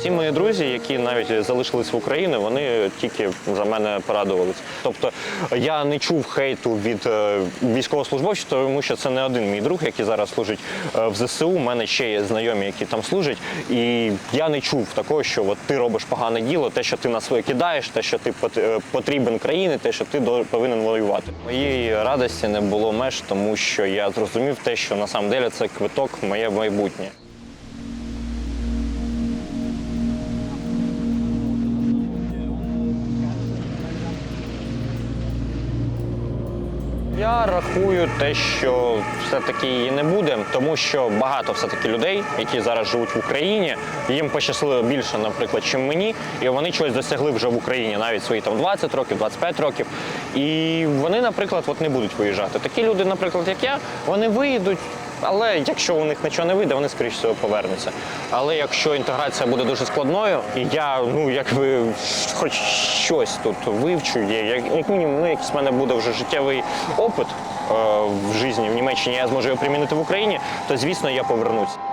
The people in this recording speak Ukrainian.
Всі мої друзі, які навіть залишились в Україні, вони тільки за мене порадувались. Тобто я не чув хейту від е, військовослужбовців, тому що це не один мій друг, який зараз служить е, в ЗСУ. У мене ще є знайомі, які там служать. І я не чув такого, що от ти робиш погане діло, те, що ти нас викидаєш, те, що ти е, потрібен країні, те, що ти повинен воювати. Моєї радості не було меж, тому що я зрозумів те, що на самом деле це квиток в моє майбутнє. Я рахую те, що все-таки її не буде, тому що багато все-таки людей, які зараз живуть в Україні, їм пощасливо більше, наприклад, чим мені, і вони чогось досягли вже в Україні, навіть свої там 20 років, 25 років. І вони, наприклад, от не будуть виїжджати. Такі люди, наприклад, як я, вони виїдуть. Але якщо у них нічого не вийде, вони скоріш всього повернуться. Але якщо інтеграція буде дуже складною, і я ну якби хоч щось тут вивчу, як, мінімум, ну якийсь в мене буде вже життєвий опит е, в житті в Німеччині, я зможу його примінити в Україні, то звісно я повернусь.